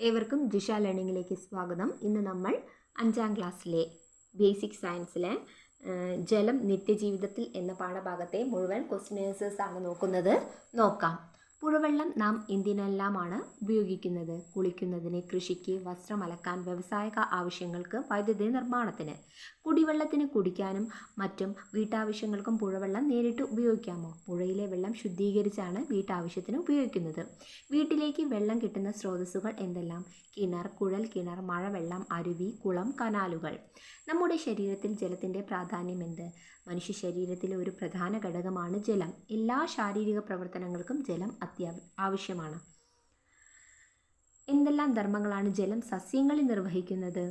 ഏവർക്കും ജിഷ ലേണിങ്ങിലേക്ക് സ്വാഗതം. ഇന്ന് നമ്മൾ അഞ്ചാം ക്ലാസ്സിലെ ബേസിക് സയൻസിലെ ജലം നിത്യജീവിതത്തിൽ എന്ന പാഠഭാഗത്തെ മുഴുവൻ ക്വസ്റ്റ്യൻ ആണ് നോക്കുന്നത്. നോക്കാം. പുഴവെള്ളം നാം എന്തിനെല്ലാമാണ് ഉപയോഗിക്കുന്നത്? കുളിക്കുന്നതിന് കൃഷിക്ക് വസ്ത്രം അലക്കാൻ വ്യവസായിക ആവശ്യങ്ങൾക്ക് വൈദ്യുതി നിർമ്മാണത്തിന് കുടിവെള്ളത്തിന് കുടിക്കാനും മറ്റും വീട്ടാവശ്യങ്ങൾക്കും പുഴവെള്ളം നേരിട്ട് ഉപയോഗിക്കാമോ? പുഴയിലെ വെള്ളം ശുദ്ധീകരിച്ചാണ് വീട്ടാവശ്യത്തിന് ഉപയോഗിക്കുന്നത്. വീട്ടിലേക്ക് വെള്ളം കിട്ടുന്ന സ്രോതസ്സുകൾ എന്തെല്ലാം? കിണർ കുഴൽ കിണർ മഴവെള്ളം അരുവി കുളം കനാലുകൾ. നമ്മുടെ ശരീരത്തിൽ ജലത്തിന്റെ പ്രാധാന്യം എന്ത്? മനുഷ്യ ശരീരത്തിലെ ഒരു പ്രധാന ഘടകമാണ് ജലം. എല്ലാ ശാരീരിക പ്രവർത്തനങ്ങൾക്കും ജലം അത്യാവ ആവശ്യമാണ്. എന്തെല്ലാം ധർമ്മങ്ങളാണ് ജലം സസ്യങ്ങളിൽ നിർവഹിക്കുന്നത്?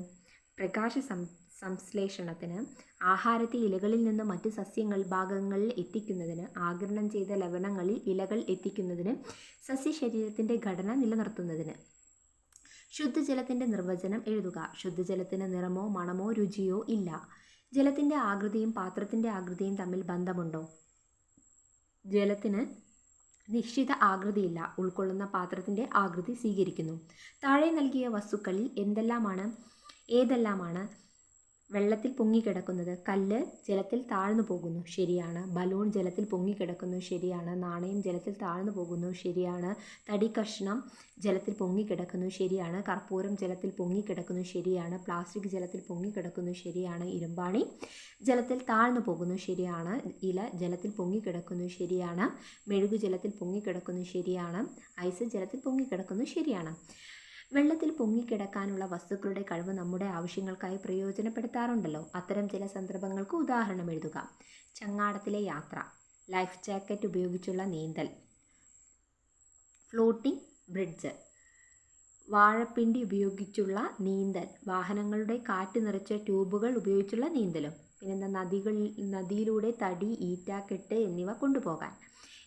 പ്രകാശ സം സംശ്ലേഷണത്തിന് ആഹാരത്തെ ഇലകളിൽ നിന്ന് മറ്റ് സസ്യങ്ങൾ ഭാഗങ്ങളിൽ എത്തിക്കുന്നതിന് ആഗിരണം ചെയ്ത ലവണങ്ങളിൽ ഇലകൾ എത്തിക്കുന്നതിന് സസ്യശരീരത്തിന്റെ ഘടന നിലനിർത്തുന്നതിന്. ശുദ്ധജലത്തിന്റെ നിർവചനം എഴുതുക. ശുദ്ധജലത്തിന് നിറമോ മണമോ രുചിയോ ഇല്ല. ജലത്തിന്റെ ആകൃതിയും പാത്രത്തിന്റെ ആകൃതിയും തമ്മിൽ ബന്ധമുണ്ടോ? ജലത്തിന് നിശ്ചിത ആകൃതിയില്ല. ഉൾക്കൊള്ളുന്ന പാത്രത്തിന്റെ ആകൃതി സ്വീകരിക്കുന്നു. താഴെ നൽകിയ വസ്തുക്കളിൽ എന്തെല്ലാമാണ്? ഏതെല്ലാമാണ്? വെള്ളത്തിൽ പൊങ്ങിക്കിടക്കുന്നത് കല്ല് ജലത്തിൽ താഴ്ന്നു പോകുന്നു. ശരിയാണ്. ബലൂൺ ജലത്തിൽ പൊങ്ങിക്കിടക്കുന്നു ശരിയാണ്. നാണയം ജലത്തിൽ താഴ്ന്നു പോകുന്നു. ശരിയാണ്. തടി കഷ്ണം ജലത്തിൽ പൊങ്ങിക്കിടക്കുന്നു ശരിയാണ്. കർപ്പൂരം ജലത്തിൽ പൊങ്ങിക്കിടക്കുന്നു ശരിയാണ്. പ്ലാസ്റ്റിക് ജലത്തിൽ പൊങ്ങിക്കിടക്കുന്നു ശരിയാണ്. ഇരുമ്പാണി ജലത്തിൽ താഴ്ന്നു പോകുന്നു. ശരിയാണ്. ഇല ജലത്തിൽ പൊങ്ങിക്കിടക്കുന്നു ശരിയാണ്. മെഴുകു ജലത്തിൽ പൊങ്ങിക്കിടക്കുന്നു ശരിയാണ്. ഐസ് ജലത്തിൽ പൊങ്ങിക്കിടക്കുന്നു ശരിയാണ്. വെള്ളത്തിൽ പൊങ്ങിക്കിടക്കാനുള്ള വസ്തുക്കളുടെ കഴിവ് നമ്മുടെ ആവശ്യങ്ങൾക്കായി പ്രയോജനപ്പെടുത്താറുണ്ടല്ലോ. അത്തരം ചില സന്ദർഭങ്ങൾക്ക് ഉദാഹരണം എഴുതുക. ചങ്ങാടത്തിലെ യാത്ര. ലൈഫ് ജാക്കറ്റ് ഉപയോഗിച്ചുള്ള നീന്തൽ. Floating bridge. വാഴപ്പിണ്ടി ഉപയോഗിച്ചുള്ള നീന്തൽ. വാഹനങ്ങളുടെ കാറ്റ് നിറച്ച ട്യൂബുകൾ ഉപയോഗിച്ചുള്ള നീന്തലും. പിന്നെന്താ? നദികളിൽ നദിയിലൂടെ തടി ഈറ്റാക്കെട്ട് എന്നിവ കൊണ്ടുപോകാൻ.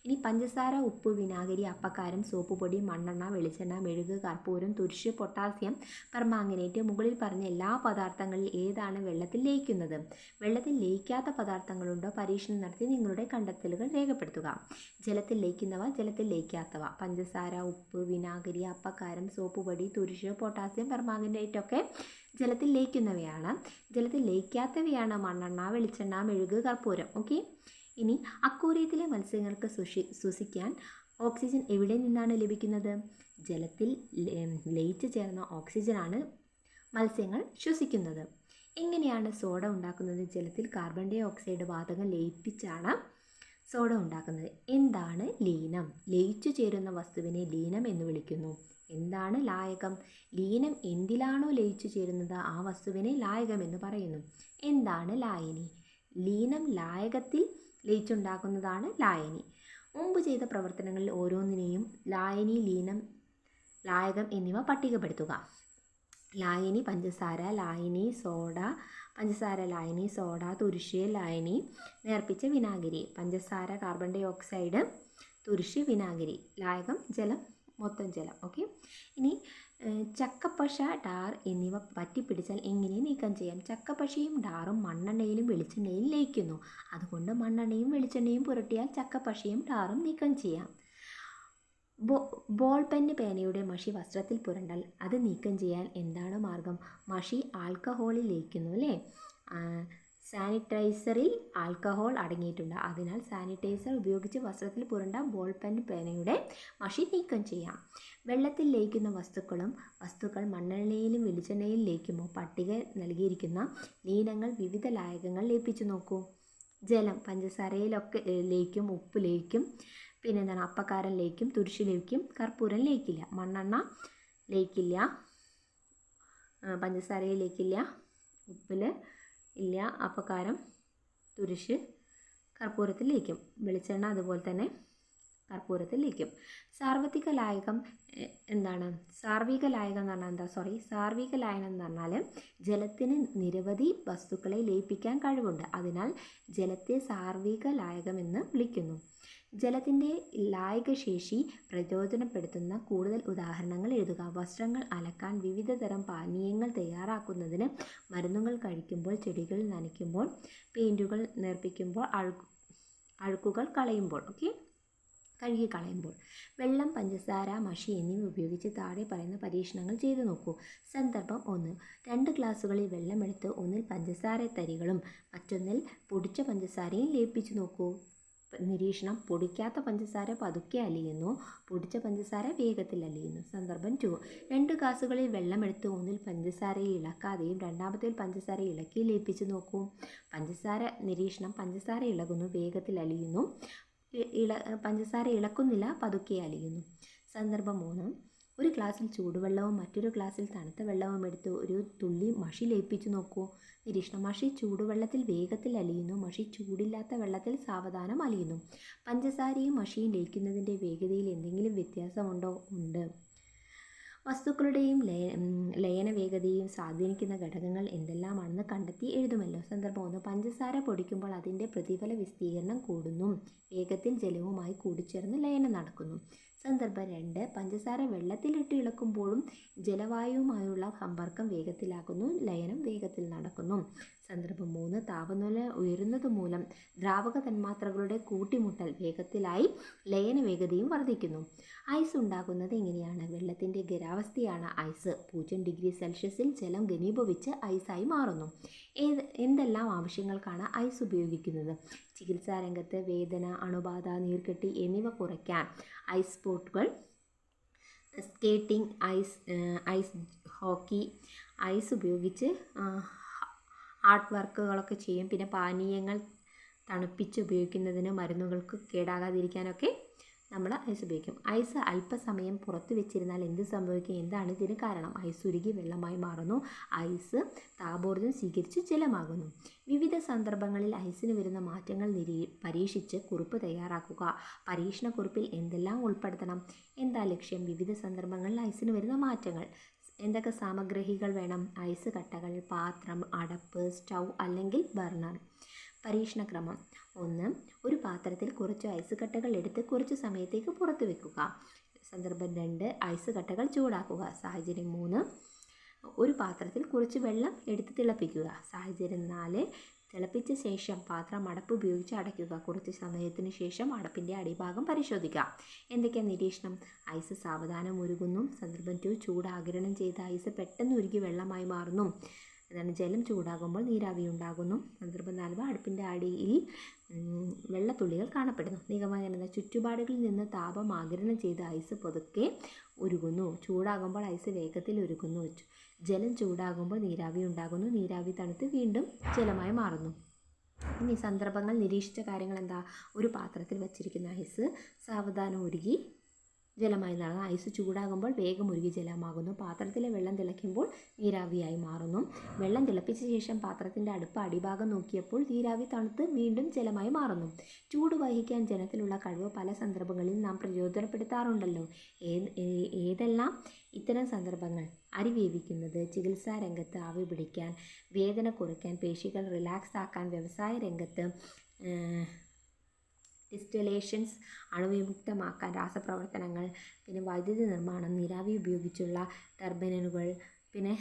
ഇനി പഞ്ചസാര ഉപ്പ് വിനാഗിരി അപ്പക്കാരം സോപ്പ് പൊടി മണ്ണെണ്ണ വെളിച്ചെണ്ണ മെഴുക് കർപ്പൂരം തുരിശ് പൊട്ടാസ്യം പെർമാംഗനേറ്റ് മുകളിൽ പറഞ്ഞ എല്ലാ പദാർത്ഥങ്ങളിൽ ഏതാണ് വെള്ളത്തിൽ ലയിക്കുന്നത്? വെള്ളത്തിൽ ലയിക്കാത്ത പദാർത്ഥങ്ങളുണ്ടോ? പരീക്ഷണം നടത്തി നിങ്ങളുടെ കണ്ടെത്തലുകൾ രേഖപ്പെടുത്തുക. ജലത്തിൽ ലയിക്കുന്നവ ജലത്തിൽ ലയിക്കാത്തവ. പഞ്ചസാര ഉപ്പ് വിനാഗിരി അപ്പക്കാരം സോപ്പ് പൊടി തുരിശ് പൊട്ടാസ്യം പെർമാംഗനേറ്റ് ഒക്കെ ജലത്തിൽ ലയിക്കുന്നവയാണ്. ജലത്തിൽ ലയിക്കാത്തവയാണ് മണ്ണെണ്ണ വെളിച്ചെണ്ണ മെഴുക് കർപ്പൂരം. ഓക്കെ? ഇനി അക്കൂറിയത്തിലെ മത്സ്യങ്ങൾക്ക് സുഷി ശ്വസിക്കാൻ ഓക്സിജൻ എവിടെ നിന്നാണ് ലഭിക്കുന്നത്? ജലത്തിൽ ലയിച്ചു ചേർന്ന ഓക്സിജനാണ് മത്സ്യങ്ങൾ ശ്വസിക്കുന്നത്. എങ്ങനെയാണ് സോഡ ഉണ്ടാക്കുന്നത്? ജലത്തിൽ കാർബൺ ഡൈ ഓക്സൈഡ് വാതകം ലയിപ്പിച്ചാണ് സോഡ ഉണ്ടാക്കുന്നത്. എന്താണ് ലീനം? ലയിച്ചു ചേരുന്ന വസ്തുവിനെ ലീനം എന്ന് വിളിക്കുന്നു. എന്താണ് ലായകം? ലീനം എന്തിലാണോ ലയിച്ചു ചേരുന്നത്? ആ വസ്തുവിനെ ലായകം എന്ന് പറയുന്നു. എന്താണ് ലായനി? ലീനം ലായകത്തിൽ ലയിച്ചുണ്ടാക്കുന്നതാണ് ലായനി. മുമ്പ് ചെയ്ത പ്രവർത്തനങ്ങളിൽ ഓരോന്നിനെയും ലായനി ലീനം ലായകം എന്നിവ പട്ടികപ്പെടുത്തുക. ലായനി പഞ്ചസാര ലായനി സോഡ പഞ്ചസാര ലായനി സോഡ തുരിശ് ലായനി നേർപ്പിച്ച വിനാഗിരി പഞ്ചസാര കാർബൺ ഡൈ ഓക്സൈഡ് തുരിശ് വിനാഗിരി ലായകം ജലം മൊത്തം ജലം. ഓക്കെ? ഇനി ചക്കപ്പശ ഡാർ എന്നിവ പറ്റിപ്പിടിച്ചാൽ എങ്ങനെ നീക്കം ചെയ്യാം? ചക്കപ്പശയും ഡാറും മണ്ണെണ്ണയിലും വെളിച്ചെണ്ണയിലും ലയിക്കുന്നു. അതുകൊണ്ട് മണ്ണെണ്ണയും വെളിച്ചെണ്ണയും പുരട്ടിയാൽ ചക്കപ്പശയും ഡാറും നീക്കം ചെയ്യാം. ബോ ബോൾ പെന്ന് പേനയുടെ മഷി വസ്ത്രത്തിൽ പുരണ്ടാൽ അത് നീക്കം ചെയ്യാൻ എന്താണ് മാർഗം? മഷി ആൽക്കഹോളിൽ ലയിക്കുന്നു അല്ലേ? സാനിറ്റൈസറിൽ ആൽക്കഹോൾ അടങ്ങിയിട്ടുണ്ട്. അതിനാൽ സാനിറ്റൈസർ ഉപയോഗിച്ച് വസ്ത്രത്തിൽ പുരണ്ട ബോൾ പെൻ പേനയുടെ മഷി നീക്കം ചെയ്യാം. വെള്ളത്തിൽ ലയിക്കുന്ന വസ്തുക്കളും വസ്തുക്കൾ മണ്ണെണ്ണയിലും വെളിച്ചെണ്ണയിലും ലയിക്കുമോ പട്ടിക നൽകിയിരിക്കുന്ന ലീനങ്ങൾ വിവിധ ലായകങ്ങൾ ലയിപ്പിച്ചു നോക്കൂ. ജലം പഞ്ചസാരയിലൊക്കെ ലയിക്കും ഉപ്പ് ലയിക്കും. പിന്നെ എന്താണ്? അപ്പക്കാരൻ ലയിക്കും തുരിശ് ലയിക്കും കർപ്പൂരം ലയിക്കില്ല. മണ്ണെണ്ണ ലയിക്കില്ല. പഞ്ചസാരയിൽ ലയിക്കില്ല. ഉപ്പിൽ ഇല്ല. അപ്പക്കാരം തുരിശ് കർപ്പൂരത്തിൽ ലയിക്കും വെളിച്ചെണ്ണ അതുപോലെ തന്നെ കർപ്പൂരത്തിൽ ലയിക്കും സാർവത്രിക ലായകം എന്താണ്? സാർവിക ലായകം എന്ന് പറഞ്ഞാൽ എന്താ? സോറി സാർവിക ലായനം എന്ന് പറഞ്ഞാൽ ജലത്തിന് നിരവധി വസ്തുക്കളെ ലയിപ്പിക്കാൻ കഴിവുണ്ട്. അതിനാൽ ജലത്തെ സാർവിക ലായകം എന്ന് വിളിക്കുന്നു. ജലത്തിന്റെ ലായകശേഷി പ്രചോദനപ്പെടുത്തുന്ന കൂടുതൽ ഉദാഹരണങ്ങൾ എഴുതുക. വസ്ത്രങ്ങൾ അലക്കാൻ വിവിധ തരം പാനീയങ്ങൾ തയ്യാറാക്കുന്നതിന് മരുന്നുകൾ കഴിക്കുമ്പോൾ ചെടികൾ നനയ്ക്കുമ്പോൾ പെയിന്റുകൾ നിർപ്പിക്കുമ്പോൾ അഴുക്ക് അഴുക്കുകൾ കളയുമ്പോൾ ഓക്കെ കഴുകി കളയുമ്പോൾ. വെള്ളം പഞ്ചസാര മഷി എന്നിവ ഉപയോഗിച്ച് താഴെ പറയുന്ന പരീക്ഷണങ്ങൾ ചെയ്തു നോക്കൂ. സന്ദർഭം ഒന്ന്. രണ്ട് ഗ്ലാസ്സുകളിൽ വെള്ളമെടുത്ത് ഒന്നിൽ പഞ്ചസാര തരികളും മറ്റൊന്നിൽ പൊടിച്ച പഞ്ചസാരയും ലയിപ്പിച്ചു നോക്കൂ. നിരീക്ഷണം പൊടിക്കാത്ത പഞ്ചസാര പതുക്കെ അലിയുന്നു. പൊടിച്ച പഞ്ചസാര വേഗത്തിൽ അലിയുന്നു. സന്ദർഭം ടു രണ്ട് ഗ്ലാസുകളിൽ വെള്ളമെടുത്ത് ഒന്നിൽ പഞ്ചസാര ഇളക്കാതെയും രണ്ടാമത്തിൽ പഞ്ചസാര ഇളക്കി ലയിപ്പിച്ച് നോക്കൂ. പഞ്ചസാര നിരീക്ഷണം പഞ്ചസാര ഇളകുന്നു വേഗത്തിൽ അലിയുന്നു. ഇള പഞ്ചസാര ഇളക്കുന്നില്ല പതുക്കെ അലിയുന്നു. സന്ദർഭം മൂന്ന്. ഒരു ഗ്ലാസ്സിൽ ചൂടുവെള്ളവും മറ്റൊരു ഗ്ലാസ്സിൽ തണുത്ത വെള്ളവും എടുത്ത് ഒരു തുള്ളി മഷി ലയിപ്പിച്ചു നോക്കൂ. നിരീക്ഷണം മഷി ചൂടുവെള്ളത്തിൽ വേഗത്തിൽ അലിയുന്നു മഷി ചൂടില്ലാത്ത വെള്ളത്തിൽ സാവധാനം അലിയുന്നു. പഞ്ചസാരയും മഷിയും ലയിക്കുന്നതിന്റെ വേഗതയിൽ എന്തെങ്കിലും വ്യത്യാസമുണ്ടോ? ഉണ്ട്. വസ്തുക്കളുടെയും ലയ ലയന വേഗതയും സ്വാധീനിക്കുന്ന ഘടകങ്ങൾ എന്തെല്ലാമാണെന്ന് കണ്ടെത്തി എഴുതുമല്ലോ. സന്ദർഭം ഒന്ന് പഞ്ചസാര പൊടിക്കുമ്പോൾ അതിന്റെ പ്രതിഫല വിസ്തീർണം കൂടുന്നു. വേഗത്തിൽ ജലവുമായി കൂടിച്ചേർന്ന് ലയനം നടക്കുന്നു. സന്ദർഭം രണ്ട്. പഞ്ചസാര വെള്ളത്തിലിട്ട് ഇളക്കുമ്പോഴും ജലവായുവുമായുള്ള സമ്പർക്കം വേഗത്തിലാക്കുന്നു ലയനം വേഗത്തിൽ നടക്കുന്നു. സന്ദർഭം മൂന്ന് താപനില ഉയരുന്നത് മൂലം ദ്രാവക തന്മാത്രകളുടെ കൂട്ടിമുട്ടൽ വേഗത്തിലായി ലയന വേഗതയും വർദ്ധിക്കുന്നു. ഐസ് ഉണ്ടാകുന്നത് എങ്ങനെയാണ്? വെള്ളത്തിന്റെ ഖരാവസ്ഥയാണ് ഐസ്. പൂജ്യം ഡിഗ്രി സെൽഷ്യസിൽ ജലം ഘനീഭവിച്ച് ഐസായി മാറുന്നു. ഏത് എന്തെല്ലാം ആവശ്യങ്ങൾക്കാണ് ഐസ് ഉപയോഗിക്കുന്നത്? ചികിത്സാ രംഗത്ത് വേദന അണുബാധ നീർക്കെട്ടി എന്നിവ കുറയ്ക്കാൻ ഐസ് സ്പോട്ടുകൾ skating ice ice hockey ice ഉപയോഗിച്ച് ആർട്ട് വർക്കുകളൊക്കെ ചെയ്യും. പിന്നെ പാനീയങ്ങൾ തണുപ്പിച്ച് ഉപയോഗിക്കുന്നതിന് മരുന്നുകൾക്ക് കേടാകാതിരിക്കാനൊക്കെ നമ്മൾ ഐസ് ഉപയോഗിക്കും. ഐസ് അല്പസമയം പുറത്ത് വെച്ചിരുന്നാൽ എന്ത് സംഭവിക്കും? എന്താണ് ഇതിന് കാരണം? ഐസ് ഉരുകി വെള്ളമായി മാറുന്നു. ഐസ് താപോർജം സ്വീകരിച്ച് ജലമാകുന്നു. വിവിധ സന്ദർഭങ്ങളിൽ ഐസിന് വരുന്ന മാറ്റങ്ങൾ നിരീ പരീക്ഷിച്ച് കുറിപ്പ് തയ്യാറാക്കുക. പരീക്ഷണക്കുറിപ്പിൽ എന്തെല്ലാം ഉൾപ്പെടുത്തണം? എന്താ ലക്ഷ്യം? വിവിധ സന്ദർഭങ്ങളിൽ ഐസിന് വരുന്ന മാറ്റങ്ങൾ. എന്തൊക്കെ സാമഗ്രികൾ വേണം? ഐസ് കട്ടകൾ പാത്രം അടപ്പ് സ്റ്റൗ അല്ലെങ്കിൽ ബർണർ. പരീക്ഷണക്രമം. ഒന്ന് ഒരു പാത്രത്തിൽ കുറച്ച് ഐസ് കട്ടകൾ എടുത്ത് കുറച്ച് സമയത്തേക്ക് പുറത്ത് വെക്കുക. സന്ദർഭം രണ്ട് ഐസ് കട്ടകൾ ചൂടാക്കുക. സാഹചര്യം മൂന്ന് ഒരു പാത്രത്തിൽ കുറച്ച് വെള്ളം എടുത്ത് തിളപ്പിക്കുക. സാഹചര്യം നാല് തിളപ്പിച്ച ശേഷം പാത്രം അടപ്പ് ഉപയോഗിച്ച് അടയ്ക്കുക. കുറച്ച് സമയത്തിന് ശേഷം അടപ്പിന്റെ അടിഭാഗം പരിശോധിക്കുക. എന്തൊക്കെയാണ് നിരീക്ഷണം? ഐസ് സാവധാനം ഉരുകുന്നു. സന്ദർഭം ടു ചൂട് ആഗിരണം ചെയ്ത ഐസ് പെട്ടെന്ന് ഉരുകി വെള്ളമായി മാറുന്നു. അതാണ് ജലം ചൂടാകുമ്പോൾ നീരാവി ഉണ്ടാകുന്നു. സന്ദർഭം നാലുവ അടുപ്പിന്റെ അടിയിൽ വെള്ളത്തുള്ളികൾ കാണപ്പെടുന്നു. നിഗമനം ചുറ്റുപാടുകളിൽ നിന്ന് താപം ആഗിരണം ചെയ്ത ഐസ് പതുക്കെ ഉരുകുന്നു ചൂടാകുമ്പോൾ ഐസ് വേഗത്തിൽ ഉരുകുന്നു ജലം ചൂടാകുമ്പോൾ നീരാവി ഉണ്ടാകുന്നു. നീരാവി തണുത്ത് വീണ്ടും ജലമായി മാറുന്നു. ഇനി സന്ദർഭങ്ങൾ നിരീക്ഷിച്ച കാര്യങ്ങൾ എന്താ? ഒരു പാത്രത്തിൽ വച്ചിരിക്കുന്ന ഐസ് സാവധാനം ഉരുകി ജലമായി നടന്നു ഐസ് ചൂടാകുമ്പോൾ വേഗം ഉരുകി ജലമാകുന്നു. പാത്രത്തിലെ വെള്ളം തിളയ്ക്കുമ്പോൾ നീരാവിയായി മാറുന്നു. വെള്ളം തിളപ്പിച്ച ശേഷം പാത്രത്തിന്റെ അടുപ്പ് അടിഭാഗം നോക്കിയപ്പോൾ നീരാവി തണുത്ത് വീണ്ടും ജലമായി മാറുന്നു. ചൂട് വഹിക്കാൻ ജലത്തിലുള്ള കഴിവ് പല സന്ദർഭങ്ങളിൽ നാം പ്രചോദനപ്പെടുത്താറുണ്ടല്ലോ. ഏതെല്ലാം? ഇത്തരം സന്ദർഭങ്ങൾ. അരി വേവിക്കുന്നത് ചികിത്സാ രംഗത്ത് ആവി പിടിക്കാൻ വേദന കുറയ്ക്കാൻ പേശികൾ റിലാക്സ് ആക്കാൻ വ്യവസായ രംഗത്ത് ഡിസ്റ്റലേഷൻസ് അണുവിമുക്തമാക്കാൻ രാസപ്രവർത്തനങ്ങൾ പിന്നെ വൈദ്യുതി നിർമ്മാണം നീരാവി ഉപയോഗിച്ചുള്ള ടർബൈനുകൾ പിന്നെ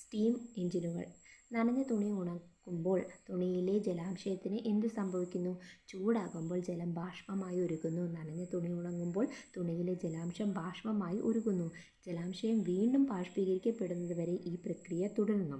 സ്റ്റീം എഞ്ചിനുകൾ നനഞ്ഞ തുണി ഉണക്കുമ്പോൾ തുണിയിലെ ജലാംശയത്തിന് എന്ത് സംഭവിക്കുന്നു? ചൂടാകുമ്പോൾ ജലം ബാഷ്പമായി ഉരുകുന്നു നനഞ്ഞ തുണി ഉണങ്ങുമ്പോൾ തുണിയിലെ ജലാംശം ബാഷ്പമായി ഉരുകുന്നു ജലാംശയം വീണ്ടും ബാഷ്പീകരിക്കപ്പെടുന്നതുവരെ ഈ പ്രക്രിയ തുടരുന്നു.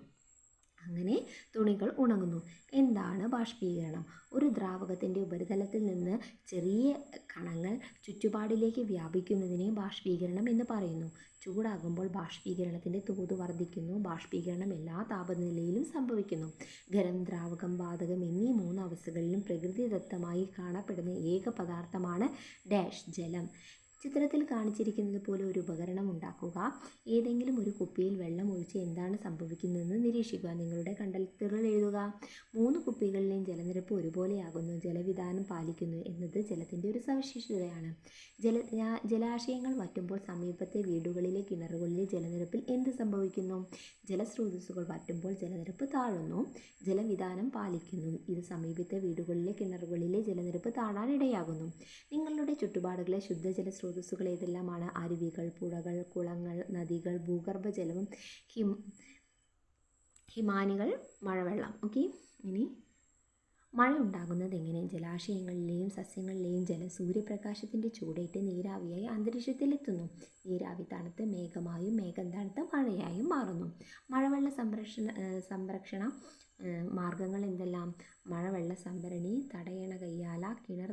അങ്ങനെ തുണികൾ ഉണങ്ങുന്നു. എന്താണ് ബാഷ്പീകരണം? ഒരു ദ്രാവകത്തിന്റെ ഉപരിതലത്തിൽ നിന്ന് ചെറിയ കണങ്ങൾ ചുറ്റുപാടിലേക്ക് വ്യാപിക്കുന്നതിനെ ബാഷ്പീകരണം എന്ന് പറയുന്നു. ചൂടാകുമ്പോൾ ബാഷ്പീകരണത്തിന്റെ തോത് വർദ്ധിക്കുന്നു. ബാഷ്പീകരണം എല്ലാ താപനിലയിലും സംഭവിക്കുന്നു. ഖരം ദ്രാവകം വാതകം എന്നീ മൂന്ന് അവസ്ഥകളിലും പ്രകൃതിദത്തമായി കാണപ്പെടുന്ന ഏക പദാർത്ഥമാണ് ഡാഷ് ജലം. ചിത്രത്തിൽ കാണിച്ചിരിക്കുന്നത് പോലെ ഒരു ഉപകരണം ഉണ്ടാക്കുക. ഏതെങ്കിലും ഒരു കുപ്പിയിൽ വെള്ളം ഒഴിച്ച് എന്താണ് സംഭവിക്കുന്നതെന്ന് നിരീക്ഷിക്കുക. നിങ്ങളുടെ കണ്ടെത്തലുകൾ എഴുതുക. മൂന്ന് കുപ്പികളിലെയും ജലനിരപ്പ് ഒരുപോലെയാകുന്നു. ജലവിധാനം പാലിക്കുന്നു എന്നത് ജലത്തിന്റെ ഒരു സവിശേഷതയാണ്. ജല ജലാശയങ്ങൾ വറ്റുമ്പോൾ സമീപത്തെ വീടുകളിലെ കിണറുകളിലെ ജലനിരപ്പിൽ എന്ത് സംഭവിക്കുന്നു? ജലസ്രോതസ്സുകൾ വറ്റുമ്പോൾ ജലനിരപ്പ് താഴുന്നു. ജലവിധാനം പാലിക്കുന്നു. ഇത് സമീപത്തെ വീടുകളിലെ കിണറുകളിലെ ജലനിരപ്പ് താഴാനിടയാകുന്നു നിങ്ങളുടെ ചുറ്റുപാടുകളെ ശുദ്ധജല സ്രോതസ്സുകൾ ഏതെല്ലാമാണ്? അരുവികൾ പുഴകൾ കുളങ്ങൾ നദികൾ ഭൂഗർഭജലവും ഹിം ഹിമാനികൾ മഴവെള്ളം. ഓക്കെ. ഇനി മഴ ഉണ്ടാകുന്നത് എങ്ങനെ? ജലാശയങ്ങളിലെയും സസ്യങ്ങളിലെയും ജലം സൂര്യപ്രകാശത്തിന്റെ ചൂടേറ്റ് നീരാവിയായി അന്തരീക്ഷത്തിലെത്തുന്നു. നീരാവി തണുത്ത് മേഘമായും മേഘം തണുത്ത് മഴയായും മാറുന്നു. മഴവെള്ള സംരക്ഷണ സംരക്ഷണ മാർഗങ്ങൾ എന്തെല്ലാം? മഴവെള്ള സംഭരണി തടയണ കയ്യാല കിണർ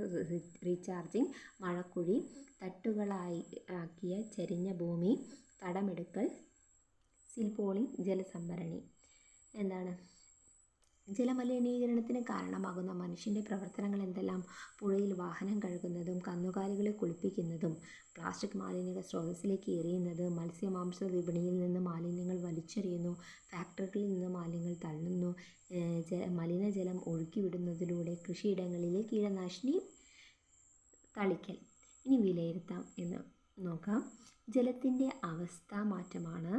റീചാർജിങ് മഴക്കുഴി തട്ടുകളായി ആക്കിയ ചെരിഞ്ഞ ഭൂമി തടമെടുക്കൽ സിൽപോളിംഗ് ജലസംഭരണി. എന്താണ്? ജലമലിനീകരണത്തിന് കാരണമാകുന്ന മനുഷ്യന്റെ പ്രവർത്തനങ്ങൾ എന്തെല്ലാം? പുഴയിൽ വാഹനം കഴുകുന്നതും കന്നുകാലികളെ കുളിപ്പിക്കുന്നതും പ്ലാസ്റ്റിക് മാലിന്യങ്ങൾ സ്രോതസ്സിലേക്ക് എറിയുന്നത് മത്സ്യമാംസ വിപണിയിൽ നിന്ന് മാലിന്യങ്ങൾ വലിച്ചെറിയുന്നു ഫാക്ടറികളിൽ നിന്ന് മാലിന്യങ്ങൾ തള്ളുന്നു മലിനജലം ഒഴുക്കിവിടുന്നതിലൂടെ കൃഷിയിടങ്ങളിലെ കീടനാശിനി തളിക്കൽ. ഇനി വിലയിരുത്താം എന്ന് നോക്കാം. ജലത്തിന്റെ അവസ്ഥാ മാറ്റമാണ്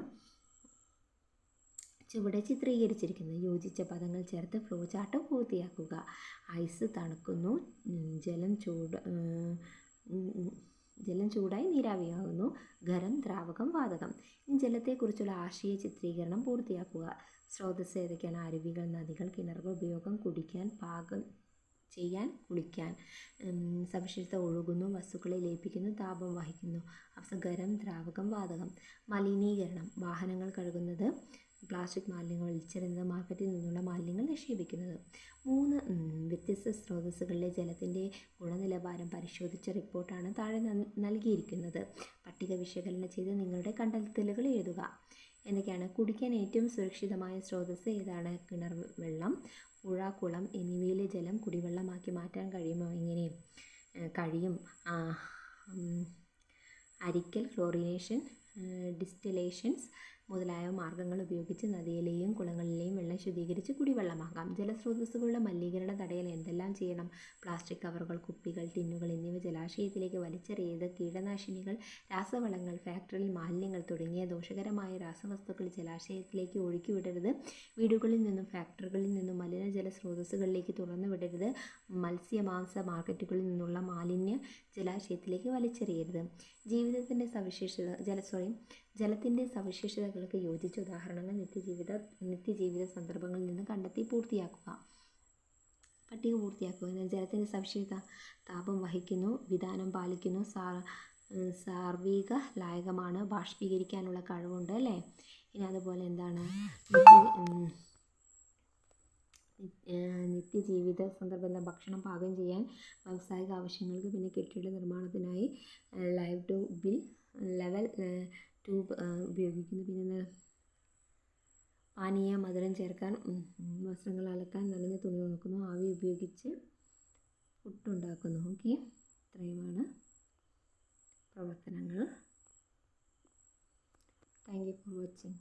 ചുവടെ ചിത്രീകരിച്ചിരിക്കുന്നത്. യോജിച്ച പദങ്ങൾ ചേർത്ത് ഫ്ലോ ചാർട്ട് പൂർത്തിയാക്കുക. ഐസ് തണുക്കുന്നു. ജലം ചൂട് ജലം ചൂടായി നീരാവിയാകുന്നു. ഖരം ദ്രാവകം വാതകം. ജലത്തെക്കുറിച്ചുള്ള ആശയ ചിത്രീകരണം പൂർത്തിയാക്കുക. സ്രോതസ് ഏതൊക്കെയാണ്? അരുവികൾ നദികൾ കിണറുകൾ ഉപയോഗം കുടിക്കാൻ പാകം ചെയ്യാൻ കുളിക്കാൻ സവിശേഷത ഒഴുകുന്നു വസ്തുക്കളെ ലയിപ്പിക്കുന്നു താപം വഹിക്കുന്നു. അസഗരം ദ്രാവകം വാതകം. മലിനീകരണം. വാഹനങ്ങൾ കഴുകുന്നത് പ്ലാസ്റ്റിക് മാലിന്യങ്ങൾ വലിച്ചെറിയുന്നത് മാർക്കറ്റിൽ നിന്നുള്ള മാലിന്യങ്ങൾ നിക്ഷേപിക്കുന്നത്. മൂന്ന് വ്യത്യസ്ത സ്രോതസ്സുകളിലെ ജലത്തിന്റെ ഗുണനിലവാരം പരിശോധിച്ച റിപ്പോർട്ടാണ് താഴെ നൽകിയിരിക്കുന്നത്. പട്ടിക വിശകലനം ചെയ്ത് നിങ്ങളുടെ കണ്ടെത്തലുകൾ എഴുതുക. എന്തൊക്കെയാണ് കുടിക്കാൻ ഏറ്റവും സുരക്ഷിതമായ സ്രോതസ്സ് ഏതാണ്? കിണർ വെള്ളം. പുഴ കുളം എന്നിവയിലെ ജലം കുടിവെള്ളമാക്കി മാറ്റാൻ കഴിയുമോ എങ്ങനെ? കഴിയും. അരിക്കൽ ക്ലോറിനേഷൻ ഡിസ്റ്റിലേഷൻസ് മുതലായ മാർഗങ്ങൾ ഉപയോഗിച്ച് നദിയിലെയും കുളങ്ങളിലെയും വെള്ളം ശുദ്ധീകരിച്ച് കുടിവെള്ളമാക്കാം. ജലസ്രോതസ്സുകളുടെ മലിനീകരണം തടയാൻ എന്തെല്ലാം ചെയ്യണം? പ്ലാസ്റ്റിക് കവറുകൾ കുപ്പികൾ ടിന്നുകൾ എന്നിവ ജലാശയത്തിലേക്ക് വലിച്ചെറിയത് കീടനാശിനികൾ രാസവളങ്ങൾ ഫാക്ടറിയിൽ മാലിന്യങ്ങൾ തുടങ്ങിയ ദോഷകരമായ രാസവസ്തുക്കൾ ജലാശയത്തിലേക്ക് ഒഴുക്കിവിടരുത്. വീടുകളിൽ നിന്നും ഫാക്ടറികളിൽ നിന്നും മലിനജല സ്രോതസ്സുകളിലേക്ക് തുറന്നു വിടരുത് മത്സ്യമാംസ മാർക്കറ്റുകളിൽ നിന്നുള്ള മാലിന്യ ജലാശയത്തിലേക്ക് വലിച്ചെറിയരുത്. ജീവിതത്തിന്റെ സവിശേഷത ജല സോറി ജലത്തിന്റെ സവിശേഷതകൾക്ക് യോജിച്ച ഉദാഹരണങ്ങൾ നിത്യജീവിത നിത്യജീവിത സന്ദർഭങ്ങളിൽ നിന്ന് കണ്ടെത്തി പൂർത്തിയാക്കുക. പട്ടിക പൂർത്തിയാക്കുക. ജലത്തിന്റെ സവിശേഷത താപം വഹിക്കുന്നു വിധാനം പാലിക്കുന്നു സാ സാർവിക ലായകമാണ് ബാഷ്പീകരിക്കാനുള്ള കഴിവുണ്ട് അല്ലേ? ഇനി അതുപോലെ എന്താണ്? നിത്യജീവിത സന്ദർഭം ഭക്ഷണം പാകം ചെയ്യാൻ വ്യാവസായിക ആവശ്യങ്ങൾക്ക് പിന്നെ കെട്ടിട നിർമ്മാണത്തിനായി ലൈവ് ടു ബിൽ ലെവൽ ട്യൂബ് ഉപയോഗിക്കുന്നു. പിന്നെ പാനീയ മധുരം ചേർക്കാൻ വസ്ത്രങ്ങൾ അലക്കാൻ നനഞ്ഞ തുണി ഉണക്കുന്നു. ആവി ഉപയോഗിച്ച് പുട്ടുണ്ടാക്കുന്നു. ഓക്കെ. ഇത്രയുമാണ് പ്രവർത്തനങ്ങൾ. Thank you for watching